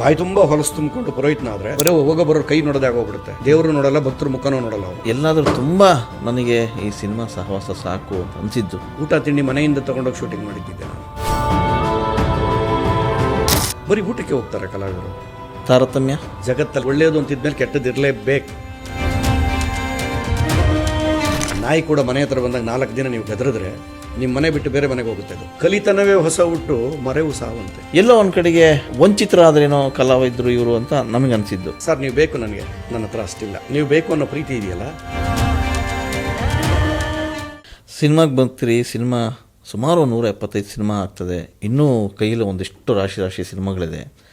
ಬಾಯಿ ತುಂಬಾ ಹೊಲಸು ತುಂಬಿಕೊಂಡು ಪುರೋಹಿತನ ಆದ್ರೆ ಬರೀ ಹೋಗ ಬರೋ ಕೈ ನೋಡದೆ ಆಗೋಗ್ಬಿಡುತ್ತೆ. ದೇವರು ನೋಡಲ್ಲ ಭಕ್ತರು ಮುಖನೂ ನೋಡಲ್ಲ ಅವರು. ಎಲ್ಲಾದರೂ ತುಂಬಾ ನನಗೆ ಈ ಸಿನಿಮಾ ಸಹವಾಸ ಸಾಕು ಅನ್ಸಿದ್ದು. ಊಟ ತಿಂಡಿ ಮನೆಯಿಂದ ತಗೊಂಡೋಗಿ ಶೂಟಿಂಗ್ ಮಾಡಿದ್ದೆ ನಾನು. ಬರೀ ಊಟಕ್ಕೆ ಹೋಗ್ತಾರೆ ಕಲಾವಿದರು. ತಾರತಮ್ಯ? ಜಗತ್ತಲ್ಲಿ ಒಳ್ಳೆಯದು ಅಂತಿದ್ಮೇಲೆ ಕೆಟ್ಟದಿರಲೇಬೇಕು ನಾಯಿ ಕೂಡ ಮನೆ ಹತ್ರ ಬಂದಾಗ ನಾಲ್ಕು ದಿನ ನೀವು ಗದರಿದ್ರೆ ನಿಮ್ಮ ಮನೆ ಬಿಟ್ಟು ಬೇರೆ ಮನೆಗೆ ಹೋಗುತ್ತೆ ಅದು. ಕಲಿತನವೇ ಹೊಸ ಹುಟ್ಟು ಮರೆವು ಸಾವಂತೆ. ಎಲ್ಲೋ ಒಂದು ಕಡೆಗೆ ವಂಚಿತರಾದ್ರೇನೋ ಕಲಾವಿದ್ರು ಇವರು ಅಂತ ನಮಗೆ ಅನಿಸಿದ್ದು. ಸರ್ ನೀವು ಬೇಕು ನನಗೆ. ನನ್ನ ಹತ್ರ ಅಷ್ಟಿಲ್ಲ. ನೀವು ಬೇಕು ಅನ್ನೋ ಪ್ರೀತಿ ಇದೆಯಲ್ಲ? ಸಿನಿಮಾಗೆ ಬರ್ತೀರಿ ಸಿನಿಮಾ ಸುಮಾರು ನೂರ ಎಪ್ಪತ್ತೈದು ಸಿನಿಮಾ ಆಗ್ತದೆ. ಇನ್ನೂ ಕೈಯಲ್ಲಿ ಒಂದಿಷ್ಟು ರಾಶಿ ರಾಶಿ ಸಿನಿಮಾಗಳಿದೆ.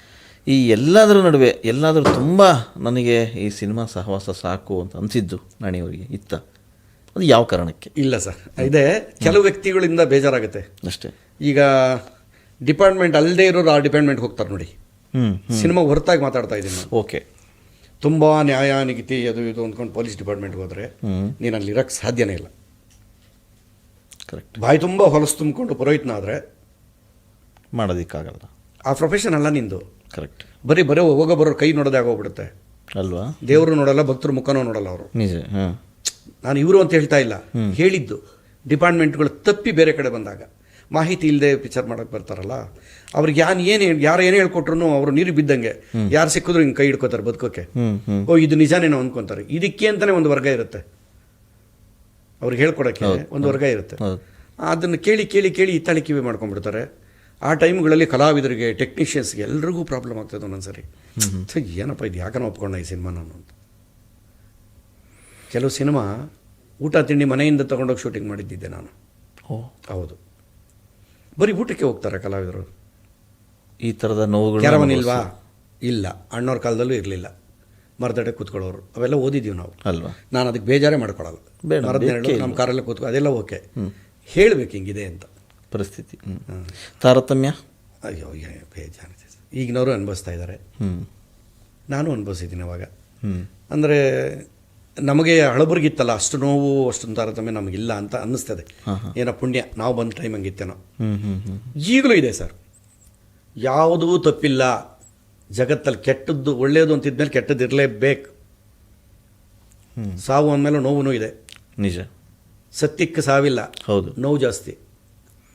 ಈ ಎಲ್ಲದರ ನಡುವೆ ಎಲ್ಲಾದರೂ ತುಂಬ ನನಗೆ ಈ ಸಿನಿಮಾ ಸಹವಾಸ ಸಾಕು ಅಂತ ಅನಿಸಿದ್ದು ನಾಣಿಯವರಿಗೆ ಇತ್ತ. ಅದು ಯಾವ ಕಾರಣಕ್ಕೆ? ಇಲ್ಲ ಸರ್. ಇದೆ. ಕೆಲವು ವ್ಯಕ್ತಿಗಳಿಂದ ಬೇಜಾರಾಗುತ್ತೆ. ಅಷ್ಟೇ. ಈಗ ಡಿಪಾರ್ಟ್ಮೆಂಟ್ ಅಲ್ಲದೆ ಇರೋರು ಆ ಡಿಪಾರ್ಟ್ಮೆಂಟ್ಗೆ ಹೋಗ್ತಾರೆ ನೋಡಿ. ಸಿನಿಮಾ ಹೊರತಾಗಿ ಮಾತಾಡ್ತಾ ಇದ್ದೀನಿ ಓಕೆ. ತುಂಬ ನ್ಯಾಯ ನಿಗಿತಿ ಅದು ಇದು ಅಂದ್ಕೊಂಡು ಪೊಲೀಸ್ ಡಿಪಾರ್ಟ್ಮೆಂಟ್ಗೆ ಹೋದರೆ ನೀನು ಅಲ್ಲಿ ಇರೋಕ್ಕೆ ಸಾಧ್ಯನೇ ಇಲ್ಲ. ಕರೆಕ್ಟ್. ಬಾಯಿ ತುಂಬ ಹೊಲಸು ತುಂಬಿಕೊಂಡು ಪುರೋಹಿತನ ಆದರೆ ಮಾಡೋದಕ್ಕಾಗಲ್ಲ. ಆ ಪ್ರೊಫೆಷನ್ ಅಲ್ಲ ನಿಂದು. ಕರೆಕ್ಟ್. ಬರೀ ಬರೋ ಹೋಗೋ ಬರೋ ಕೈ ನೋಡೋದೇ ಆಗೋಗ್ಬಿಡುತ್ತೆ. ಅಲ್ವಾ? ದೇವರು ನೋಡಲ್ಲ ಭಕ್ತರು ಮುಖನೂ ನೋಡಲ್ಲ ಅವರು. ನಿಜ ಹಾಂ ನಾನು ಇವರು ಅಂತ ಹೇಳ್ತಾ ಇಲ್ಲ. ಹೇಳಿದ್ದು. ಡಿಪಾರ್ಟ್ಮೆಂಟ್ಗಳು ತಪ್ಪಿ ಬೇರೆ ಕಡೆ ಬಂದಾಗ. ಮಾಹಿತಿ ಇಲ್ಲದೆ ಪಿಕ್ಚರ್ ಮಾಡೋಕ್ಕೆ ಬರ್ತಾರಲ್ಲ. ಅವ್ರಿಗೆ ಯಾನ್ ಏನು ಯಾರು ಏನು ಹೇಳ್ಕೊಟ್ರು ಅವರು ನೀರು ಬಿದ್ದಂಗೆ. ಯಾರು ಸಿಕ್ಕಿದ್ರು ಹಿಂಗೆ ಕೈ ಹಿಡ್ಕೋತಾರೆ ಬದುಕೋಕೆ. ಓ ಇದು ನಿಜಾನೇನೋ ಅನ್ಕೊಂತಾರೆ. ಇದಕ್ಕೆ ಅಂತಾನೆ ಒಂದು ವರ್ಗ ಇರುತ್ತೆ. ಅವ್ರಿಗೆ ಹೇಳ್ಕೊಡೋಕ್ಕೆ ಒಂದು ವರ್ಗ ಇರುತ್ತೆ. ಅದನ್ನು ಕೇಳಿ ಕೇಳಿ ಕೇಳಿ ಇತ್ತಾಳಿ ಕಿವಿ ಮಾಡ್ಕೊಂಡ್ಬಿಡ್ತಾರೆ. ಆ ಟೈಮ್ಗಳಲ್ಲಿ ಕಲಾವಿದರಿಗೆ ಟೆಕ್ನಿಷಿಯನ್ಸ್ಗೆ ಎಲ್ರಿಗೂ ಪ್ರಾಬ್ಲಮ್ ಆಗ್ತದೆ ಒಂದೊಂದ್ಸರಿ. ಸೊ ಏನಪ್ಪ ಇದು ಯಾಕನ ಒಪ್ಕೊಂಡ ಈ ಸಿನಿಮಾ ನಾನು ಅಂತ ಕೆಲವು ಸಿನಿಮಾ ಊಟ ತಿಂಡಿ ಮನೆಯಿಂದ ತಗೊಂಡೋಗಿ ಶೂಟಿಂಗ್ ಮಾಡಿದ್ದಿದ್ದೆ ನಾನು. ಓ. ಹೌದು. ಬರೀ ಊಟಕ್ಕೆ ಹೋಗ್ತಾರೆ ಕಲಾವಿದರು. ಈ ಥರದ ನೋವುಗಳು ಕ್ಯಾರವನ್ ಇಲ್ವಾ? ಇಲ್ಲ. ಅಣ್ಣವ್ರ ಕಾಲದಲ್ಲೂ ಇರಲಿಲ್ಲ. ಮರದಡೆ ಕೂತ್ಕೊಳ್ಳೋರು. ಅವೆಲ್ಲ ಓದಿದ್ದೀವಿ ನಾವು. ಅಲ್ವಾ? ನಾನು ಅದಕ್ಕೆ ಬೇಜಾರೇ ಮಾಡ್ಕೊಳ್ಳಲ್ಲ ಮರದ ನಮ್ಮ ಕಾರಲ್ಲೇ ಕೂತ್ಕೊ ಅದೆಲ್ಲ ಓಕೆ. ಹೇಳಬೇಕು ಹಿಂಗಿದೆ ಅಂತ. ಪರಿಸ್ಥಿತಿ. ತಾರತಮ್ಯ? ಅಯ್ಯೋ ಬೇಜಾರ. ಈಗಿನವರು ಅನುಭವಿಸ್ತಾ ಇದ್ದಾರೆ. ಹ್ಞೂ ನಾನು ಅನುಭವಿಸಿದ್ದೀನಿ ಅವಾಗ. ಅಂದರೆ ನಮಗೆ ಹಳಬುರ್ಗಿತ್ತಲ್ಲ ಅಷ್ಟು ನೋವು ಅಷ್ಟೊಂದು ತಾರತಮ್ಯ ನಮಗಿಲ್ಲ ಅಂತ ಅನ್ನಿಸ್ತದೆ. ಏನೋ ಪುಣ್ಯ ನಾವು ಬಂದ ಟೈಮ್ ಹಂಗಿತ್ತೇನೋ ಈಗಲೂ ಇದೆ ಸರ್. ಯಾವುದೂ ತಪ್ಪಿಲ್ಲ. ಜಗತ್ತಲ್ಲಿ ಕೆಟ್ಟದ್ದು ಒಳ್ಳೆಯದು ಅಂತಿದ್ಮೇಲೆ ಕೆಟ್ಟದ್ದು ಇರಲೇಬೇಕು. ಸಾವು ಅಂದಮೇಲೆ ನೋವು ಇದೆ. ನಿಜ. ಸತ್ಯಕ್ಕೆ ಸಾವಿಲ್ಲ. ಹೌದು. ನೋವು ಜಾಸ್ತಿ.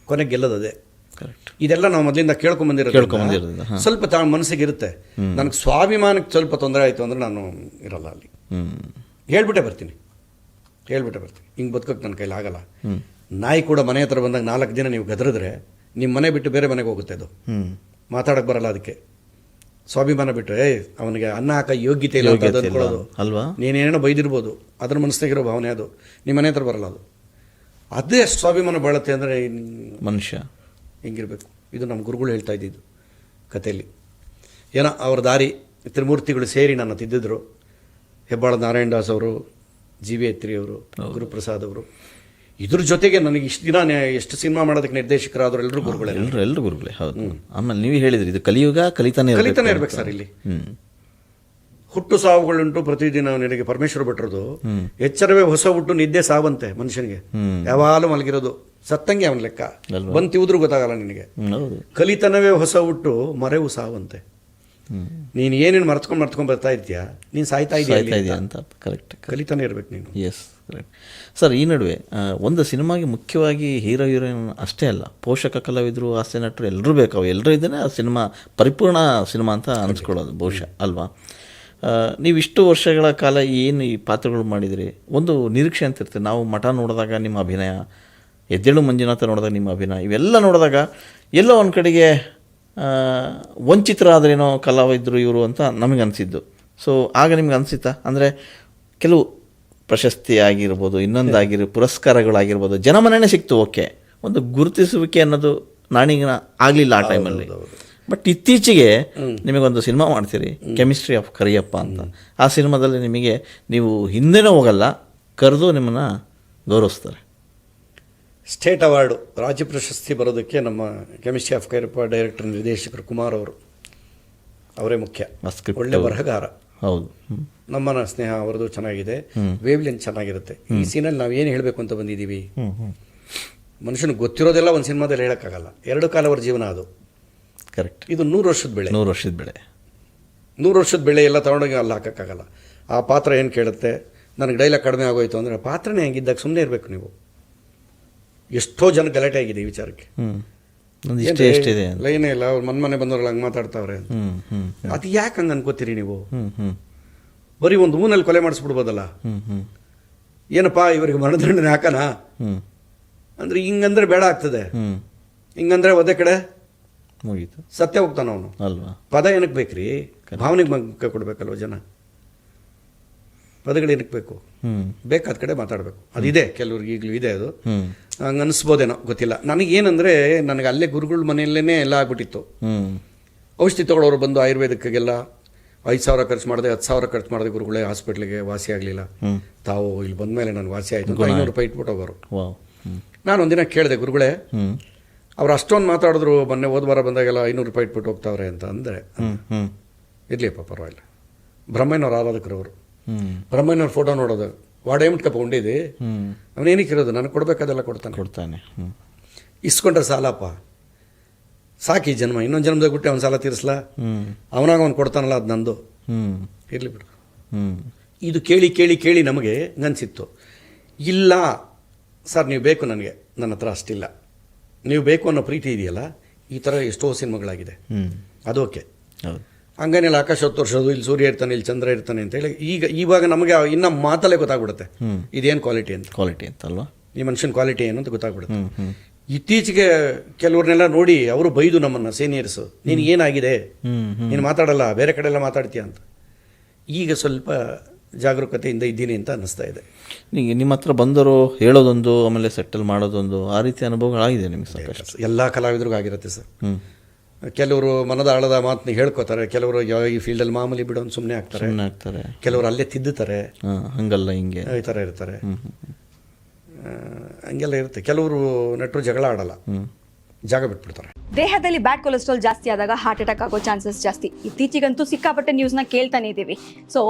ಕೊನೆಗೆ ಗೆಲ್ಲೋದದೇ. ಇದೆಲ್ಲ ನಾವು ಮೊದಲಿಂದ ಕೇಳ್ಕೊಂಬಂದಿರೋದು. ಸ್ವಲ್ಪ ತಾ ಮನಸ್ಸಿಗೆ ಇರುತ್ತೆ. ನನಗೆ ಸ್ವಾಭಿಮಾನಕ್ಕೆ ಸ್ವಲ್ಪ ತೊಂದರೆ ಆಯಿತು ಅಂದರೆ ನಾನು ಇರಲ್ಲ ಅಲ್ಲಿ. ಹೇಳ್ಬಿಟ್ಟೆ ಬರ್ತೀನಿ. ಹೇಳ್ಬಿಟ್ಟೆ ಬರ್ತೀನಿ. ಹಿಂಗೆ ಬದುಕೋಕೆ ನನ್ನ ಕೈಲಿ ಆಗಲ್ಲ. ನಾಯಿ ಕೂಡ ಮನೆ ಹತ್ರ ಬಂದಾಗ ನಾಲ್ಕು ದಿನ ನೀವು ಗದರಿದ್ರೆ ನಿಮ್ಮ ಮನೆ ಬಿಟ್ಟು ಬೇರೆ ಮನೆಗೆ ಹೋಗುತ್ತೆ ಅದು. ಮಾತಾಡೋಕ್ಕೆ ಬರಲ್ಲ ಅದಕ್ಕೆ. ಸ್ವಾಭಿಮಾನ ಬಿಟ್ಟು ಏ ಅವನಿಗೆ ಅನ್ನ ಹಾಕ ಯೋಗ್ಯತೆ ಇಲ್ಲ ಅಂತ. ಅಂದ್ಕೊಳ್ಳೋದು ಅಲ್ವಾ? ನೀನೇನೋ ಬೈದಿರ್ಬೋದು. ಅದ್ರ ಮನಸ್ಸಿನಾಗಿರೋ ಭಾವನೆ ಅದು. ನಿಮ್ಮ ಮನೆ ಹತ್ರ ಬರಲ್ಲ ಅದು. ಅದೇ ಸ್ವಾಭಿಮಾನ ಬಾಳುತ್ತೆ ಅಂದರೆ ಮನುಷ್ಯ. ಹಿಂಗಿರ್ಬೇಕು? ಇದು ನಮ್ಮ ಗುರುಗಳು ಹೇಳ್ತಾ ಇದ್ದಿದ್ದು ಕಥೆಯಲ್ಲಿ ಏನೋ ಅವ್ರ ದಾರಿ ತ್ರಿಮೂರ್ತಿಗಳು ಸೇರಿ ನನ್ನ ತಿದ್ದಿದ್ರು. ಹೆಬ್ಬಾಳ ನಾರಾಯಣ ದಾಸ್ ಅವರು ಜಿ ವಿ ಅವರು ಗುರುಪ್ರಸಾದ್ ಅವರು. ಇದ್ರ ಜೊತೆಗೆ ನನಗೆ ಇಷ್ಟು ದಿನ ಎಷ್ಟು ಸಿನಿಮಾ ಮಾಡೋದಕ್ಕೆ ನಿರ್ದೇಶಕರಾದ್ರು ಎಲ್ಲರೂ ಗುರುಗಳೇ. ಎಲ್ಲರೂ ಎಲ್ಲರೂ ಗುರುಗಳೇ ಹೌದು. ಆಮೇಲೆ ನೀವು ಹೇಳಿದ್ರಿ ಇದು ಕಲಿಯುಗ ಕಲಿತಾನೆ ಇರ್ಬೇಕು ಕಲಿತಾನೆ. ಇರ್ಬೇಕು ಸರ್ ಇಲ್ಲಿ. ಹುಟ್ಟು ಸಾವುಗಳುಂಟು ಪ್ರತಿದಿನ ನಿನಗೆ ಪರಮೇಶ್ವರ ಬಿಟ್ಟಿರೋದು. ಎಚ್ಚರವೇ ಹೊಸ ಹುಟ್ಟು ನಿದ್ದೆ ಸಾವಂತೆ ಮನುಷ್ಯನಿಗೆ. ಯಾವಾಗಲೂ ಮಲಗಿರೋದು. ಸತ್ತಂಗೆ ಅವನ ಲೆಕ್ಕ. ಬಂತಿ ಬಂದು ತಿವಿದ್ರು ಗೊತ್ತಾಗಲ್ಲ ನಿನಗೆ. ಕಲಿತನವೇ ಹೊಸ ಹುಟ್ಟು ಮರೆವು ಸಾವಂತೆ. ನೀನು ಏನೇನು ಮರ್ತ್ಕೊಂಡು ಮರ್ತ್ಕೊಂಡು ಬರ್ತಾ ಇರ್ತೀಯ ನೀನು ಸಾಯ್ತಾ ಇದೆಯಾ ಅಂತ? ಕರೆಕ್ಟ್ ಕಲಿತಾನೆ ಇರ್ಬೇಕು ನೀನು. ಎಸ್ ಕರೆಕ್ಟ್ ಸರ್ ಈ ನಡುವೆ ಒಂದು ಸಿನಿಮಾಗೆ ಮುಖ್ಯವಾಗಿ ಹೀರೋ ಹೀರೋಯಿನ್ ಅಷ್ಟೇ ಅಲ್ಲ ಪೋಷಕ ಕಲಾವಿದರು ಹಾಸ್ಯ ನಟರು ಎಲ್ಲರೂ ಬೇಕು. ಅವು ಎಲ್ಲರೂ ಇದ್ದರೆ ಆ ಸಿನಿಮಾ ಪರಿಪೂರ್ಣ ಸಿನಿಮಾ ಅಂತ ಅನ್ಸ್ಕೊಳ್ಳೋದು ಬಹುಶಃ ಅಲ್ವಾ? ನೀವು ಇಷ್ಟು ವರ್ಷಗಳ ಕಾಲ ಏನು ಈ ಪಾತ್ರಗಳು ಮಾಡಿದಿರಿ? ಒಂದು ನಿರೀಕ್ಷೆ ಅಂತ ಇರ್ತದೆ. ನಾವು ಮಠ ನೋಡಿದಾಗ ನಿಮ್ಮ ಅಭಿನಯ ಎದ್ದೇಳು ಮಂಜುನಾಥ ನೋಡಿದಾಗ ನಿಮ್ಮ ಅಭಿನಯ ಇವೆಲ್ಲ ನೋಡಿದಾಗ ಎಲ್ಲೋ ಒಂದು ಕಡೆಗೆ ವಂಚಿತರಾದ್ರೇನೋ ಕಲಾವಿದರು ಇವರು ಅಂತ ನಮಗೆ ಅನಿಸಿದ್ದು ಸೊ ಆಗ ನಿಮ್ಗೆ ಅನಿಸುತ್ತಾ ಅಂದರೆ ಕೆಲವು ಪ್ರಶಸ್ತಿ ಆಗಿರ್ಬೋದು ಇನ್ನೊಂದಾಗಿರೋ ಪುರಸ್ಕಾರಗಳಾಗಿರ್ಬೋದು ಜನಮನೇ ಸಿಕ್ತು ಓಕೆ. ಒಂದು ಗುರುತಿಸುವಿಕೆ ಅನ್ನೋದು ನಾಣಿಗಿನ ಆಗಲಿಲ್ಲ ಆ ಟೈಮಲ್ಲಿ ಬಟ್ ಇತ್ತೀಚೆಗೆ ನಿಮಗೊಂದು ಸಿನಿಮಾ ಮಾಡ್ತೀರಿ ಕೆಮಿಸ್ಟ್ರಿ ಆಫ್ ಕರಿಯಪ್ಪ ಅಂತ. ಆ ಸಿನಿಮಾದಲ್ಲಿ ನಿಮಗೆ ನೀವು ಹಿಂದೆನೂ ಹೋಗಲ್ಲ ಕರೆದು ನಿಮ್ಮನ್ನು ಗೌರವಿಸ್ತಾರೆ. ಸ್ಟೇಟ್ ಅವಾರ್ಡು ರಾಜ್ಯ ಪ್ರಶಸ್ತಿ ಬರೋದಕ್ಕೆ ನಮ್ಮ ಕೆಮಿಸ್ಟ್ರಿ ಆಫ್ ಕೈರಪ್ಪ ಡೈರೆಕ್ಟರ್ ನಿರ್ದೇಶಕರು ಕುಮಾರ್ ಅವರು ಅವರೇ ಮುಖ್ಯ. ಒಳ್ಳೆ ಬರಹಗಾರ. ಹೌದು. ನಮ್ಮ ನಮ್ಮನ ಸ್ನೇಹ ಅವರದು ಚೆನ್ನಾಗಿದೆ. ವೇವ್ಲೆನ್ ಚೆನ್ನಾಗಿರುತ್ತೆ. ಈ ಸೀನಲ್ಲಿ ನಾವು ಏನು ಹೇಳಬೇಕು ಅಂತ ಬಂದಿದ್ದೀವಿ? ಮನುಷ್ಯನ ಮನುಷ್ಯನಿಗೆ ಗೊತ್ತಿರೋದೆಲ್ಲ ಒಂದು ಸಿನಿಮಾದಲ್ಲಿ ಹೇಳೋಕ್ಕಾಗಲ್ಲ. ಎರಡು ಕಾಲವರ ಜೀವನ ಅದು. ಕರೆಕ್ಟ್ ಇದು ನೂರು ವರ್ಷದ ಬೆಳೆ. ನೂರು ವರ್ಷದ ಬೆಳೆ. ನೂರು ವರ್ಷದ ಬೆಳೆ ಎಲ್ಲ ತಗೊಂಡೋಗಿ ಅಲ್ಲಿ ಹಾಕೋಕ್ಕಾಗಲ್ಲ. ಆ ಪಾತ್ರ ಏನು ಕೇಳುತ್ತೆ? ನನಗೆ ಡೈಲಾಗ್ ಕಡಿಮೆ ಆಗೋಯ್ತು ಅಂದರೆ ಪಾತ್ರನೇ ಹೆಂಗಿದ್ದಾಗ ಸುಮ್ಮನೆ ಇರಬೇಕು ನೀವು. ಎಷ್ಟೋ ಜನ ಗಲಾಟೆ ಆಗಿದೆ ಈ ವಿಚಾರಕ್ಕೆ. ಎಷ್ಟಿದೆ ಲೈನೇ ಇಲ್ಲ ಅವ್ರು ಮನ್ ಮನೆ ಬಂದವ್ರಲ್ಲ ಹಂಗೆ ಮಾತಾಡ್ತಾವ್ರೆ ಅದು ಯಾಕೆ ಹಂಗೆ ಅನ್ಕೋತೀರಿ ನೀವು? ಬರೀ ಒಂದು ಊನಲ್ಲಿ ಕೊಲೆ ಮಾಡಿಸ್ಬಿಡ್ಬೋದಲ್ಲ? ಏನಪ್ಪಾ ಇವರಿಗೆ ಮರಣದಂಡನೆ ಹಾಕನ? ಅಂದ್ರೆ ಅಂದರೆ ಹಿಂಗಂದ್ರೆ ಬೇಡ ಆಗ್ತದೆ. ಹಿಂಗಂದ್ರೆ ಒದೇ ಕಡೆ? ಮುಗೀತು. ಸತ್ಯ ಹೋಗ್ತಾನ ಅವನು. ಅಲ್ವಾ? ಪದ ಏನಕ್ಕೆ ಬೇಕ್ರಿ? ಭಾವನೆಗೆ ಮಗ್ಗ ಕೊಡ್ಬೇಕಲ್ವ ಜನ? ಪದಗಳು ಏನಕ್ಕೆ ಬೇಕು? ಹ್ಞೂ ಬೇಕಾದ ಕಡೆ ಮಾತಾಡಬೇಕು. ಅದಿದೆ ಕೆಲವ್ರಿಗೆ ಈಗಲೂ ಇದೆ ಅದು. ಹಂಗೆ ಅನಿಸ್ಬೋದೇನೋ ಗೊತ್ತಿಲ್ಲ. ನನಗೇನಂದರೆ ನನಗೆ ಅಲ್ಲೇ ಗುರುಗಳ ಮನೆಯಲ್ಲೇ ಎಲ್ಲ ಆಗ್ಬಿಟ್ಟಿತ್ತು. ಔಷಧಿ ತಗೊಳ್ಳೋರು ಬಂದು ಆಯುರ್ವೇದಕ್ಕೆಲ್ಲ ಐದು ಸಾವಿರ ಖರ್ಚು ಮಾಡಿದೆ ಹತ್ತು ಸಾವಿರ ಖರ್ಚು ಮಾಡಿದೆ ಗುರುಗಳೇ ಹಾಸ್ಪಿಟ್ಲಿಗೆ ವಾಸಿ ಆಗಲಿಲ್ಲ. ತಾವು ಇಲ್ಲಿ ಬಂದ ಮೇಲೆ ನಾನು ವಾಸಿ ಆಯಿತು ಐನೂರು ರೂಪಾಯಿ ಇಟ್ಬಿಟ್ಟು ಹೋಗೋರು. ನಾನು ಒಂದಿನ ಕೇಳಿದೆ ಗುರುಗಳೇ ಅವ್ರು ಅಷ್ಟೊಂದು ಮಾತಾಡಿದ್ರು ಮೊನ್ನೆ ಹೋದ ವಾರ ಬಂದಾಗೆಲ್ಲ ಐನೂರು ರೂಪಾಯಿ ಇಟ್ಬಿಟ್ಟು ಹೋಗ್ತಾವ್ರೆ ಅಂತ ಅಂದರೆ. ಇರಲಿಪ್ಪ ಪರವಾಗಿಲ್ಲ. ಆರಾಧಕರು ಬ್ರಹ್ಮಯ್ಯನವ್ರ ಫೋಟೋ ನೋಡೋದು. ವಾಡೇಮಿಟ್ ಕಪ್ಪ ಉಂಡಿದ್ದಿ ಹ್ಞೂ ಅವನೇನಕ್ಕೆ ಇರೋದು ನನಗೆ ಕೊಡಬೇಕಾದೆಲ್ಲ ಕೊಡ್ತಾನೆ. ಕೊಡ್ತಾನೆ. ಇಸ್ಕೊಂಡ್ರೆ ಸಾಲಪ್ಪ. ಸಾಕಿ ಜನ್ಮ. ಇನ್ನೊಂದು ಜನ್ಮದಾಗ ಬಿಟ್ಟು ಅವ್ನು ಸಾಲ ತೀರಿಸ್ಲಾ? ಅವನಾಗ ಅವ್ನು ಕೊಡ್ತಾನಲ್ಲ ಅದು ನಂದು? ಹ್ಞೂ ಇರಲಿ ಬಿಡು. ಹ್ಞೂ ಇದು ಕೇಳಿ ಕೇಳಿ ಕೇಳಿ ನಮಗೆ ನನ್ಸಿತ್ತು. ಇಲ್ಲ ಸರ್ ನೀವು ಬೇಕು ನನಗೆ. ನನ್ನ ಹತ್ರ ಅಷ್ಟಿಲ್ಲ. ನೀವು ಬೇಕು ಅನ್ನೋ ಪ್ರೀತಿ ಇದೆಯಲ್ಲ? ಈ ಥರ ಎಷ್ಟೋ ಸಿನಿಮಾಗಳಾಗಿದೆ. ಅದು ಓಕೆ. ಹೌದು. ಹಂಗೇನಿಲ್ಲ ಆಕಾಶ ಹೊತ್ತು ವರ್ಷದ್ದು ಇಲ್ಲಿ ಸೂರ್ಯ ಇರ್ತಾನೆ ಇಲ್ಲಿ ಚಂದ್ರ ಇರ್ತಾನೆ ಅಂತ ಹೇಳಿ ಈಗ ಇವಾಗ ನಮಗೆ ಇನ್ನ ಮಾತಲ್ಲೇ ಗೊತ್ತಾಗ್ಬಿಡುತ್ತೆ. ಇದೇನು ಕ್ವಾಲಿಟಿ ಅಂತ. ಕ್ವಾಲಿಟಿ ಅಂತ ಅಲ್ವಾ ಈ ಮನುಷ್ಯನ ಕ್ವಾಲಿಟಿ ಏನು ಅಂತ ಗೊತ್ತಾಗ್ಬಿಡುತ್ತೆ. ಇತ್ತೀಚೆಗೆ ಕೆಲವ್ರನ್ನೆಲ್ಲ ನೋಡಿ ಅವರು ಬೈದು ನಮ್ಮನ್ನು ಸೀನಿಯರ್ಸ್ ನೀನು ಏನಾಗಿದೆ? ನೀನು ಮಾತಾಡಲ್ಲ ಬೇರೆ ಕಡೆ ಎಲ್ಲ ಮಾತಾಡ್ತೀಯ ಅಂತ. ಈಗ ಸ್ವಲ್ಪ ಜಾಗರೂಕತೆಯಿಂದ ಇದ್ದೀನಿ ಅಂತ ಅನ್ನಿಸ್ತಾ ಇದೆ. ನೀವು ನಿಮ್ಮ ಹತ್ರ ಬಂದರು ಹೇಳೋದೊಂದು ಆಮೇಲೆ ಸೆಟಲ್ ಮಾಡೋದೊಂದು ಆ ರೀತಿ ಅನುಭವಗಳಾಗಿದೆ ನಿಮಗೆ ಸಾಕಷ್ಟು. ಎಲ್ಲ ಕಲಾವಿದ್ರಿಗೂ ಆಗಿರುತ್ತೆ ಸರ್. ಹ್ಞೂ ಕೆಲವರು ಮನದ ಆಳದ ಮಾತನ್ನ ಹೇಳ್ಕೋತಾರೆ ಕೆಲವರು ಈ ಫೀಲ್ಡಲ್ಲಿ ಮಾಮೂಲಿ ಬಿಡೋನ್ ಸುಮ್ಮನೆ ಆಗ್ತಾರೆ. ಆಗ್ತಾರೆ. ಕೆಲವರು ಅಲ್ಲೇ ತಿದ್ದುತ್ತಾರೆ. ಹಂಗಲ್ಲ ಹಿಂಗೆ. ಈ ಥರ ಇರ್ತಾರೆ. ಹಂಗೆಲ್ಲ ಇರುತ್ತೆ. ಕೆಲವರು ನಟರು ಜಗಳ ಆಡಲ್ಲ. ಜಾಗ ಬಿಟ್ಬಿಡ್ತಾರೆ. ದೇಹದಲ್ಲಿ ಬ್ಯಾಡ್ ಕೊಲೆಸ್ಟ್ರಾಲ್ ಜಾಸ್ತಿ ಆದಾಗ ಹಾರ್ಟ್ ಅಟ್ಯಾಕ್ ಆಗೋ ಚಾನ್ಸಸ್ ಜಾಸ್ತಿ. ಇತ್ತೀಚೆಗಂತೂ ಸಿಕ್ಕಾಪಟ್ಟೆ ನ್ಯೂಸ್ನ ಕೇಳ್ತಾನೆ ಇದ್ದೀವಿ ಸೊ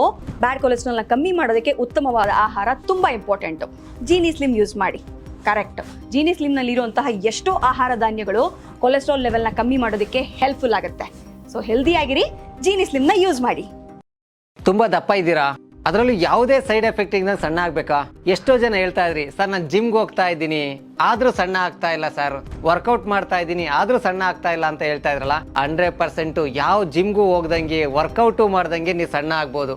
ಬ್ಯಾಡ್ ಕೊಲೆಸ್ಟ್ರಾಲ್ನ ಕಮ್ಮಿ ಮಾಡೋದಕ್ಕೆ ಉತ್ತಮವಾದ ಆಹಾರ ತುಂಬ ಇಂಪಾರ್ಟೆಂಟು ಜೀನಿ ಸ್ಲಿಮ್ ಯೂಸ್ ಮಾಡಿ. ಕರೆಕ್ಟ್. ಜೀನಿ ಸ್ಲಿಮ್ನಲ್ಲಿರುವಂತಹ ಎಷ್ಟೋ ಆಹಾರ ಧಾನ್ಯಗಳು ಕೊಲೆಸ್ಟ್ರಾಲ್ ಲೆವೆಲ್ನ ಕಮ್ಮಿ ಮಾಡೋದಕ್ಕೆ ಹೆಲ್ಪ್ಫುಲ್ ಆಗುತ್ತೆ. ಸೊ ಹೆಲ್ದಿ ಆಗಿರಿ ಜೀನಿ ಸ್ಲಿಮ್ನ ಯೂಸ್ ಮಾಡಿ. ತುಂಬಾ ದಪ್ಪ ಇದ್ದೀರಾ? ಅದರಲ್ಲೂ ಯಾವುದೇ ಸೈಡ್ ಎಫೆಕ್ಟ್ ಇಂದ ಸಣ್ಣ ಆಗ್ಬೇಕಾ? ಎಷ್ಟೋ ಜನ ಹೇಳ್ತಾ ಇದ್ರಿ, ಸರ್, ನಾನು ಜಿಮ್ಗೆ ಹೋಗ್ತಾ ಇದ್ದೀನಿ. ಆದ್ರೂ ಸಣ್ಣ ಆಗ್ತಾ ಇಲ್ಲ, ಸರ್. ವರ್ಕೌಟ್ ಮಾಡ್ತಾ ಇದ್ದೀನಿ, ಆದ್ರೂ ಸಣ್ಣ ಆಗ್ತಾ ಇಲ್ಲ ಅಂತ ಹೇಳ್ತಾ ಇದ್ರಲ್ಲ ಹಂಡ್ರೆಡ್ ಪರ್ಸೆಂಟ್ ಯಾವ ಜಿಮ್ಗೂ ಹೋಗ್ದಂಗೆ ವರ್ಕೌಟು ಮಾಡ್ದಂಗೆ ನೀವು ಸಣ್ಣ ಆಗ್ಬೋದು.